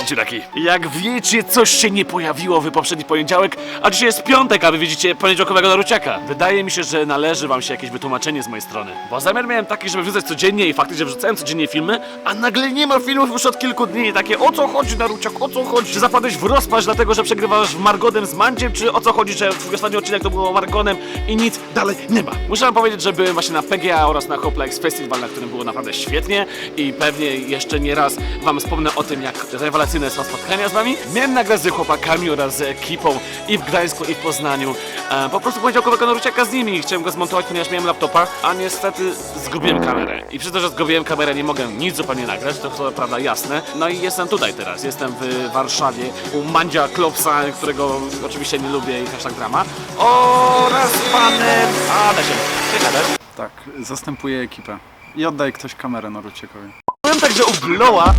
Ciuraki. Jak wiecie, coś się nie pojawiło w poprzedni poniedziałek, a dzisiaj jest piątek, a wy widzicie poniedziałkowego naruciaka. Wydaje mi się, że należy wam się jakieś wytłumaczenie z mojej strony. Bo zamiar miałem taki, żeby wrzucać codziennie i faktycznie wrzucałem codziennie filmy, a nagle nie ma filmów już od kilku dni i takie o co chodzi naruciak, o co chodzi? Czy zapadłeś w rozpacz dlatego, że przegrywasz w Margodem z Mandziem, czy o co chodzi, że twój ostatni odcinek to było Margonem i nic dalej nie ma. Muszę wam powiedzieć, że byłem właśnie na PGA oraz na Hoplex Festival, na którym było naprawdę świetnie i pewnie jeszcze nie raz wam wspomnę o tym, jak rewelacyjne są spotkania z wami. Miałem nagrać z chłopakami oraz z ekipą i w Gdańsku, i w Poznaniu. E, po prostu poniedziałkowego naruciaka z nimi i chciałem go zmontować, ponieważ miałem laptopa, a niestety zgubiłem kamerę. I przez to, że zgubiłem kamerę, nie mogę nic zupełnie nagrać, to, to prawda jasne. No i jestem tutaj teraz, jestem w Warszawie u Mandzia Klopsa, którego oczywiście nie lubię i hashtag drama, oraz panem Adesiem. Cześć Ades. Tak, zastępuję ekipę. I oddaj ktoś kamerę Naruciekowi. Byłem także u Blowa,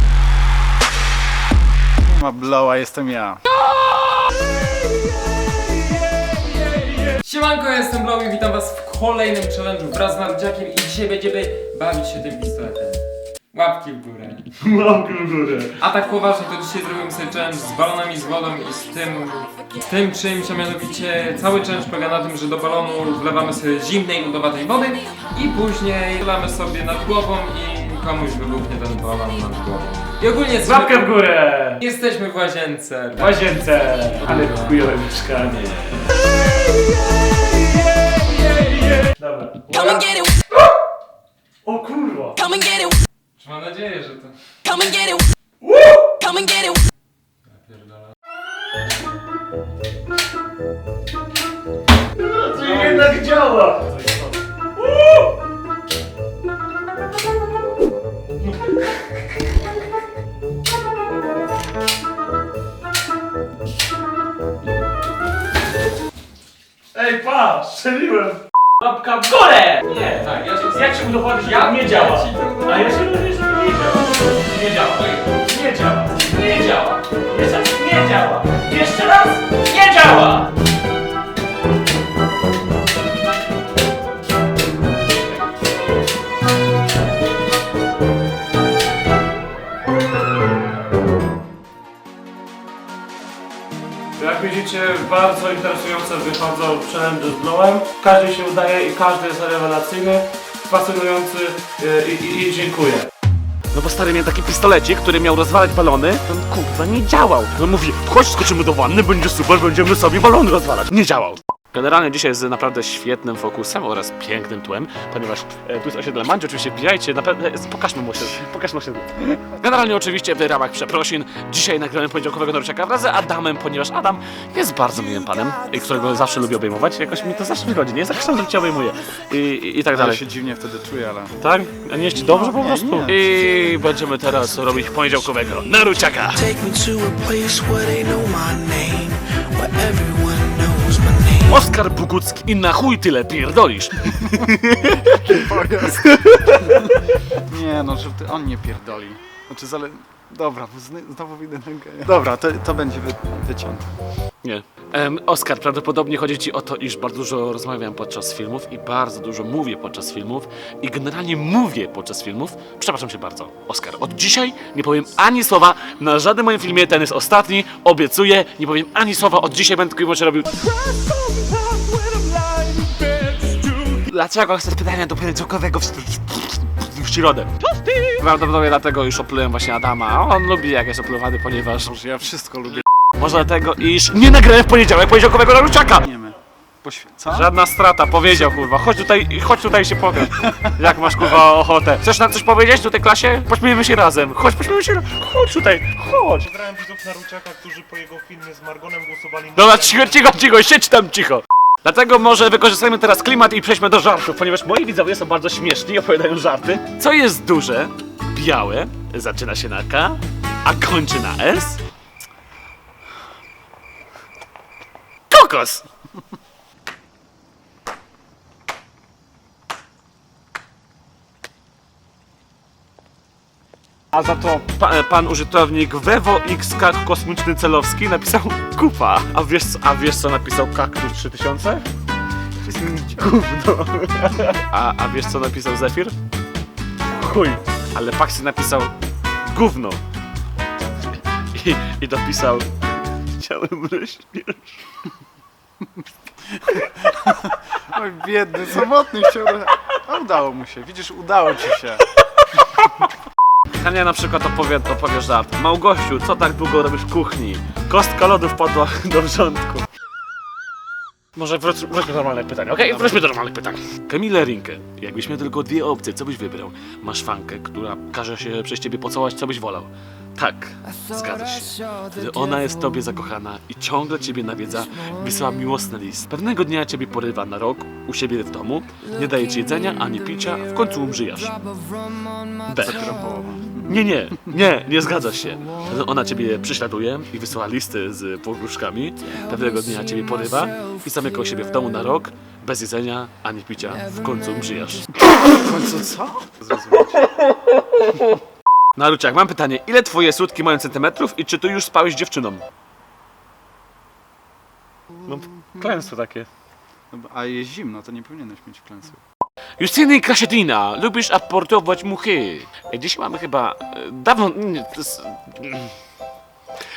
Ma bloła, jestem ja. Siemanko, ja jestem Blow i witam was w kolejnym challenge'u wraz z Mardziakiem i dzisiaj będziemy bawić się tym pistoletem. Łapki w górę. Łapki w górę. A tak poważnie to dzisiaj zrobimy sobie challenge z balonami z wodą i z tym, z tym czymś, a mianowicie cały challenge polega na tym, że do balonu wlewamy sobie zimnej, lodowatej wody i później wlamy sobie nad głową i komuś wybuchnie ten balon nad głową. I ogólnie jesteśmy, Łapkę w górę! jesteśmy w łazience. W łazience! Ale chujowe mieszkanie. Dobra. Come and get it, O kurwa! come and get it, Mam nadzieję, że to... come and get it, come and get it. To jednak działa! Pa! Strzeliłem! Łapka w górę! Nie! Tak, ja się... Jak się udowodnić, że Ja to nie działa? ci to A ja się Jak widzicie, bardzo interesujące wychodzą challenge z Blowem. Każdy się udaje i każdy jest rewelacyjny, fascynujący yy, i, i, i dziękuję. No bo stary miał taki pistolecik, który miał rozwalać balony, to on kurwa nie działał. On mówi, chodź skoczymy do wanny, będzie super, będziemy sobie balony rozwalać. Nie działał. Generalnie dzisiaj jest naprawdę świetnym fokusem oraz pięknym tłem, ponieważ e, tu jest osiedle Mandzie, oczywiście wbijajcie, naprawdę, e, pokażmy mu osiedle, pokażmy osiedle. Generalnie oczywiście w ramach przeprosin, dzisiaj nagrałem poniedziałkowego Norczaka wraz z Adamem, ponieważ Adam jest bardzo miłym panem, i którego zawsze lubię obejmować, jakoś mi to zawsze wychodzi, nie? Zawsze że cię obejmuję i, i, i tak Ale dalej. się dziwnie wtedy czuję, ale... Tak? A nie jest ci dobrze po prostu? I będziemy teraz robić poniedziałkowego Naruciaka. Take me to a place where they know my name, where everyone. Oskar Bukucki i na chuj tyle pierdolisz. Nie no, że ty, on nie pierdoli. Znaczy, zale... Dobra, bo zny- znowu widzę na geja. Dobra, to, to będzie wy, wyciąg. Nie. Em, Oskar, prawdopodobnie chodzi ci o to, iż bardzo dużo rozmawiam podczas filmów i bardzo dużo mówię podczas filmów i generalnie mówię podczas filmów. Przepraszam cię bardzo, Oskar. Od dzisiaj nie powiem ani słowa na żadnym moim filmie, ten jest ostatni, obiecuję, nie powiem ani słowa, od dzisiaj będę tylko i wyłącznie robił... Dlaczego chcesz pytania do poniedziałkowego w, środę? Prawdopodobnie dlatego już oplułem właśnie Adama, a on lubi jak jest oplowany, ponieważ... Ja wszystko lubię. Może dlatego, iż nie nagrałem w poniedziałek poniedziałkowego Naruciaka! Co? Żadna strata, powiedział kurwa. Chodź tutaj, chodź tutaj się pokaż. Jak masz kurwa ochotę. Chcesz nam coś powiedzieć tutaj klasie? Pośmiejmy się razem. Chodź, pośmiejmy się razem. Chodź tutaj, chodź. Pozdrawiam widzów Naruciaka, którzy po jego filmie z Margonem głosowali na Dobra, cicho, cicho, cicho, siedź tam cicho. Dlatego może wykorzystajmy teraz klimat i przejdźmy do żartów, ponieważ moi widzowie są bardzo śmieszni i opowiadają żarty. Co jest duże, białe, zaczyna się na K, a kończy na S? Kokos! A za to pa, pan użytkownik Wewo X Kosmiczny Celowski napisał kupa. A wiesz, a wiesz co napisał Kaktus 3000? Gówno. A, a wiesz co napisał Zefir? Chuj. Ale Paxi napisał gówno. i, i dopisał Chciałem rośniesz. Oj, biedny, samotny chciał... A udało mu się, widzisz, udało ci się. Hania na przykład opowie, opowie żart. Małgościu, co tak długo robisz w kuchni? Kostka lodu wpadła do wrzątku. Może wróć, wróćmy do normalnych pytań, okej? Wróćmy do normalnych pytań. Kamila Rinkę, jakbyś miał tylko dwie opcje, co byś wybrał? Masz fankę, która każe się przez ciebie pocałować, co byś wolał? Tak, zgadza się. Gdy ona jest tobie zakochana i ciągle ciebie nawiedza, wysyła miłosny list. Pewnego dnia ciebie porywa na rok u siebie w domu, nie daje ci jedzenia ani picia, w końcu umrzyjasz. B. Nie, nie, nie, nie zgadza się. Ona ciebie prześladuje i wysyła listy z pogróżkami. Pewnego dnia ciebie porywa i zamyka u siebie w domu na rok, bez jedzenia ani picia, w końcu umrzyjasz. W końcu co? Zrozumieć. Naruciak, mam pytanie. Ile twoje sutki mają centymetrów i czy ty już spałeś z dziewczyną? No, klęsło takie. No, A jest zimno, to nie powinieneś mieć klęsy. Justyny Kasietina, lubisz aportować muchy. Ej, Dzisiaj mamy chyba... e, Dawno... Nie, to jest...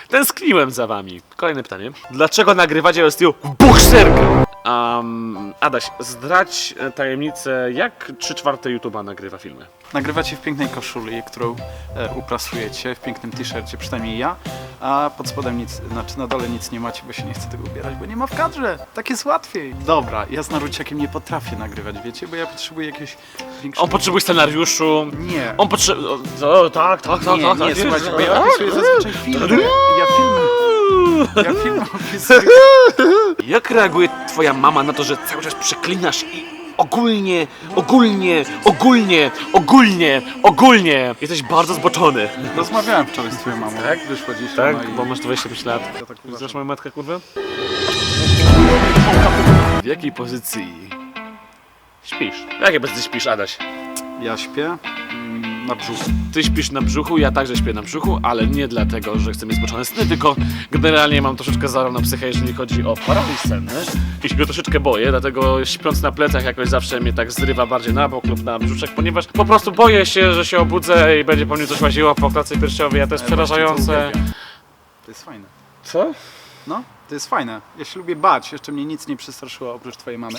Tęskniłem za wami. Kolejne pytanie. Dlaczego nagrywacie z tyłu w bokserkę? Um, Adaś, zdradź e, tajemnicę, jak 3 czwarte YouTube'a nagrywa filmy. Nagrywacie w pięknej koszuli, którą e, uprasujecie, w pięknym t-shircie, przynajmniej ja, a pod spodem nic, znaczy na dole nic nie macie, bo się nie chce tego ubierać, bo nie ma w kadrze. Tak jest łatwiej. Dobra, ja z Naruciakiem nie potrafię nagrywać, wiecie, bo ja potrzebuję jakiegoś większego... On potrzebuje scenariuszu. Nie. On potrzebuje... O, tak, tak, tak, nie, tak. nie, tak. słuchajcie, bo ja opisuję zazwyczaj filmy. Ja filmy, ja opisuję. Jak reaguje twoja mama na to, że cały czas przeklinasz i ogólnie, ogólnie, ogólnie, ogólnie, ogólnie jesteś bardzo zboczony? Rozmawiałem wczoraj z twoją mamą. Tak? Wyszła dziś. Tak? no i- Bo masz 25 lat. Ja tak. Znasz moją matkę, kurwa? W jakiej pozycji śpisz? W jakiej pozycji śpisz, Adaś? Ja śpię mm, na brzuchu. Ty śpisz na brzuchu, ja także śpię na brzuchu, ale nie dlatego, że chcę mieć zboczone sny, tylko generalnie mam troszeczkę zarą na psychę, jeżeli chodzi o paraliż senny i się go troszeczkę boję, dlatego śpiąc na plecach jakoś zawsze mnie tak zrywa bardziej na bok lub na brzuszek, ponieważ po prostu boję się, że się obudzę i będzie po mnie coś łaziło po klatce piersiowej, a to jest Ale właśnie to przerażające. uwielbiam. To jest fajne. Co? No, to jest fajne. Ja się lubię bać, jeszcze mnie nic nie przestraszyło oprócz twojej mamy.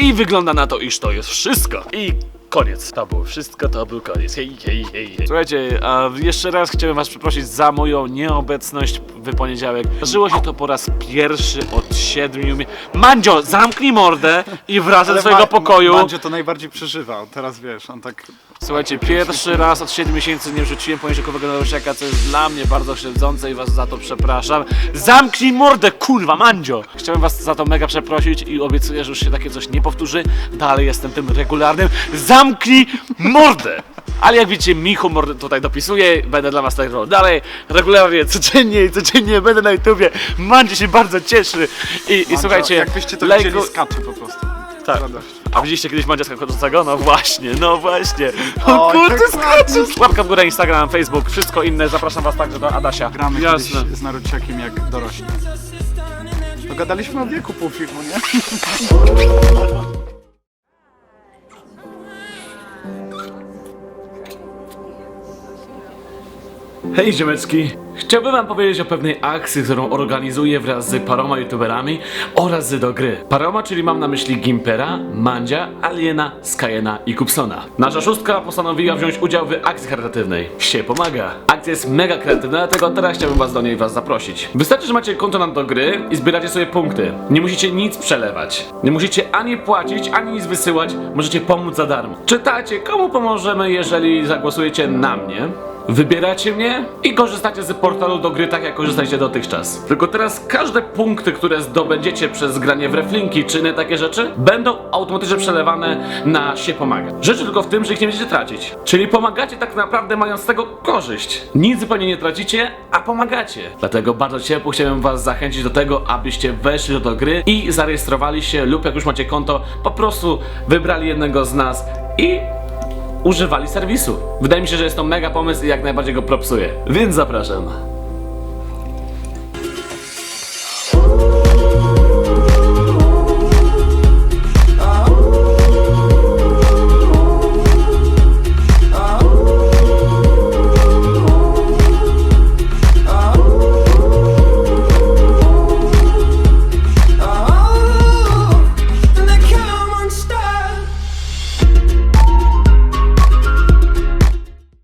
I wygląda na to, iż to jest wszystko. I koniec. To było wszystko, to był koniec. Hej, hej, hej, hej. Słuchajcie, a jeszcze raz chciałem was przeprosić za moją nieobecność w poniedziałek. Zdarzyło się to po raz pierwszy od siedmiu mi... Mandzio, zamknij mordę i wracaj do swojego Ma- pokoju. Mandzio to najbardziej przeżywa. Teraz wiesz, on tak... Słuchajcie, pierwszy raz od 7 miesięcy nie wrzuciłem poniedziałkowego narusiaka, co jest dla mnie bardzo krzywdzące i was za to przepraszam. Zamknij mordę, kurwa, Mandzio! Chciałem was za to mega przeprosić i obiecuję, że już się takie coś nie powtórzy. Dalej jestem tym regularnym. Zamknij mordę! Ale jak widzicie, mi humor tutaj dopisuje, będę dla was tak robił dalej, regularnie, codziennie i codziennie będę na YouTubie. Mandzio się bardzo cieszy. I, i słuchajcie, Jakbyście to lajku- widzieli, skacze po prostu. Tak. A widzieliście kiedyś Mandzia chodzącego? No właśnie, no właśnie. O Oj, kurde, tak ładnie. skacze! Łapka w górę, Instagram, Facebook, wszystko inne. Zapraszam was także do Adasia. Gramy Jasne. kiedyś z Naruciakiem jak dorośli. Dogadaliśmy o wieku pół filmu, nie? Hej ziomeczki! Chciałbym wam powiedzieć o pewnej akcji, którą organizuję wraz z paroma youtuberami oraz do gry. Paroma, czyli mam na myśli Gimpera, Mandzia, Aliena, Skyena i Kupsona. Nasza szóstka postanowiła wziąć udział w akcji charytatywnej. Się pomaga. Akcja jest mega kreatywna, dlatego teraz chciałbym was do niej was zaprosić. Wystarczy, że macie konto na do gry i zbieracie sobie punkty. Nie musicie nic przelewać. Nie musicie ani płacić, ani nic wysyłać. Możecie pomóc za darmo. Czytacie, komu pomożemy, jeżeli zagłosujecie na mnie. Wybieracie mnie i korzystacie z portalu do gry tak jak korzystaliście dotychczas. Tylko teraz każde punkty, które zdobędziecie przez granie w reflinki czy inne takie rzeczy, będą automatycznie przelewane na się pomaga. Rzecz tylko w tym, że ich nie będziecie tracić. Czyli pomagacie tak naprawdę mając z tego korzyść. Nic zupełnie nie tracicie, a pomagacie. Dlatego bardzo ciepło chciałem was zachęcić do tego, abyście weszli do, do gry i zarejestrowali się lub jak już macie konto, po prostu wybrali jednego z nas i używali serwisu. Wydaje mi się, że jest to mega pomysł i jak najbardziej go propsuję. Więc zapraszam.